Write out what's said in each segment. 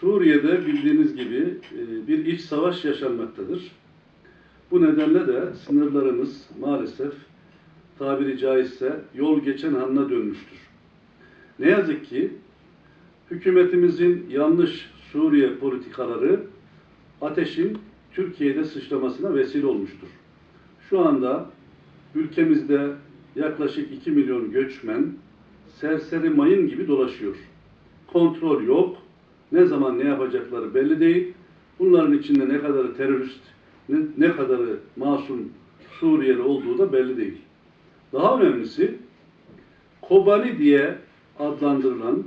Suriye'de bildiğiniz gibi e, bir iç savaş yaşanmaktadır. Bu nedenle de sınırlarımız maalesef tabiri caizse yol geçen haline dönmüştür. Ne yazık ki hükümetimizin yanlış Suriye politikaları ateşin Türkiye'de sıçramasına vesile olmuştur. Şu anda ülkemizde yaklaşık 2 milyon göçmen serseri mayın gibi dolaşıyor. Kontrol yok. Ne zaman ne yapacakları belli değil. Bunların içinde ne kadarı terörist, ne, ne kadarı masum Suriyeli olduğu da belli değil. Daha önemlisi Kobani diye adlandırılan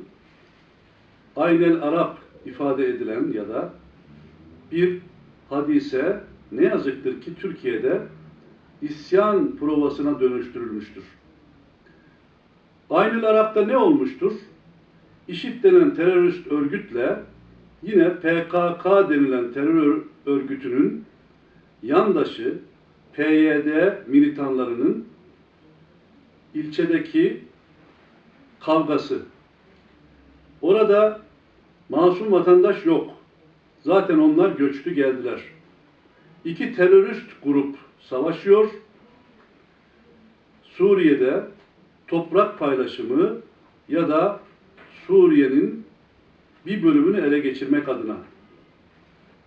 Aynel Arap ifade edilen ya da bir hadise ne yazıktır ki Türkiye'de isyan provasına dönüştürülmüştür. Aynel Arap'ta ne olmuştur? İŞİD denen terörist örgütle yine PKK denilen terör örgütünün yandaşı PYD militanlarının ilçedeki kavgası. Orada masum vatandaş yok. Zaten onlar göçtü geldiler. İki terörist grup savaşıyor. Suriye'de toprak paylaşımı ya da Suriye'nin bir bölümünü ele geçirmek adına.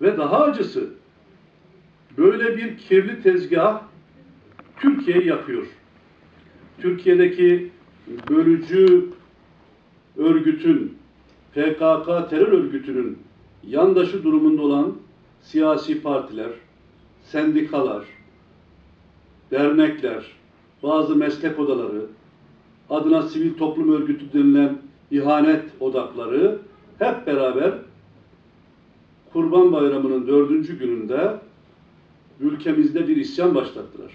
Ve daha acısı böyle bir kirli tezgah Türkiye'yi yakıyor. Türkiye'deki bölücü örgütün, PKK terör örgütünün yandaşı durumunda olan siyasi partiler, sendikalar, dernekler, bazı meslek odaları, adına sivil toplum örgütü denilen ihanet odakları hep beraber Kurban Bayramı'nın dördüncü gününde ülkemizde bir isyan başlattılar.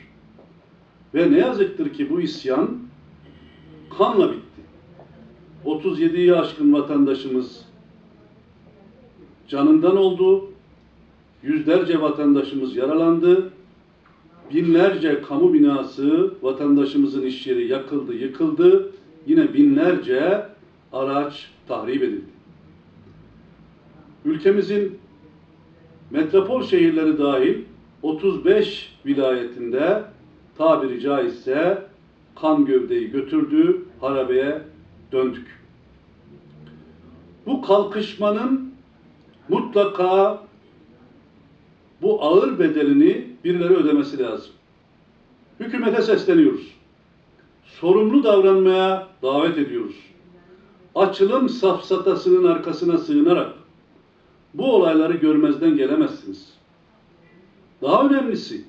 Ve ne yazıktır ki bu isyan kanla bitti. 37'yi aşkın vatandaşımız canından oldu. Yüzlerce vatandaşımız yaralandı. Binlerce kamu binası, vatandaşımızın iş yeri yakıldı, yıkıldı. Yine binlerce araç tahrip edildi. Ülkemizin metropol şehirleri dahil 35 vilayetinde tabiri caizse kan gövdeyi götürdü, harabeye döndük. Bu kalkışmanın mutlaka bu ağır bedelini birileri ödemesi lazım. Hükümete sesleniyoruz. Sorumlu davranmaya davet ediyoruz. Açılım safsatasının arkasına sığınarak bu olayları görmezden gelemezsiniz. Daha önemlisi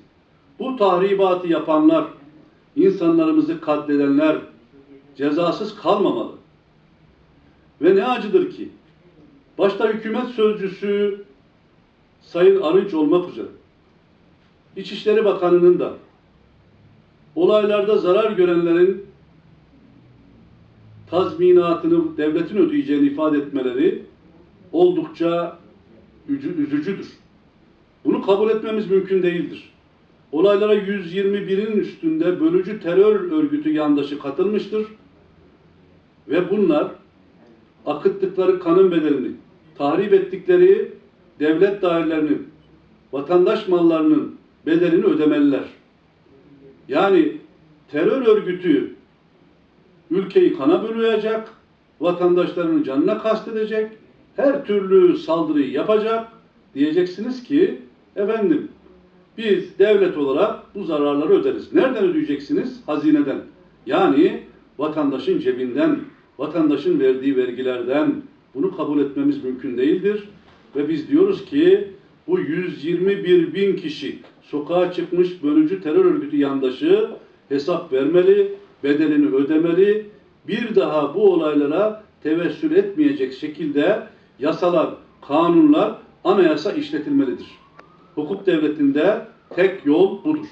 bu tahribatı yapanlar, insanlarımızı katledenler cezasız kalmamalı. Ve ne acıdır ki başta hükümet sözcüsü Sayın Arınç olmak üzere İçişleri Bakanı'nın da olaylarda zarar görenlerin tazminatını devletin ödeyeceğini ifade etmeleri oldukça üzü- üzücüdür. Bunu kabul etmemiz mümkün değildir. Olaylara 121'in üstünde bölücü terör örgütü yandaşı katılmıştır. Ve bunlar akıttıkları kanın bedelini, tahrip ettikleri devlet dairelerinin, vatandaş mallarının bedelini ödemeliler. Yani terör örgütü ülkeyi kana bölüyecek, vatandaşlarının canına kastedecek, her türlü saldırıyı yapacak. Diyeceksiniz ki efendim biz devlet olarak bu zararları öderiz. Nereden ödeyeceksiniz? Hazineden. Yani vatandaşın cebinden, vatandaşın verdiği vergilerden bunu kabul etmemiz mümkün değildir. Ve biz diyoruz ki bu 121 bin kişi sokağa çıkmış bölücü terör örgütü yandaşı hesap vermeli, bedelini ödemeli. Bir daha bu olaylara tevessül etmeyecek şekilde yasalar, kanunlar, anayasa işletilmelidir. Hukuk devletinde tek yol budur.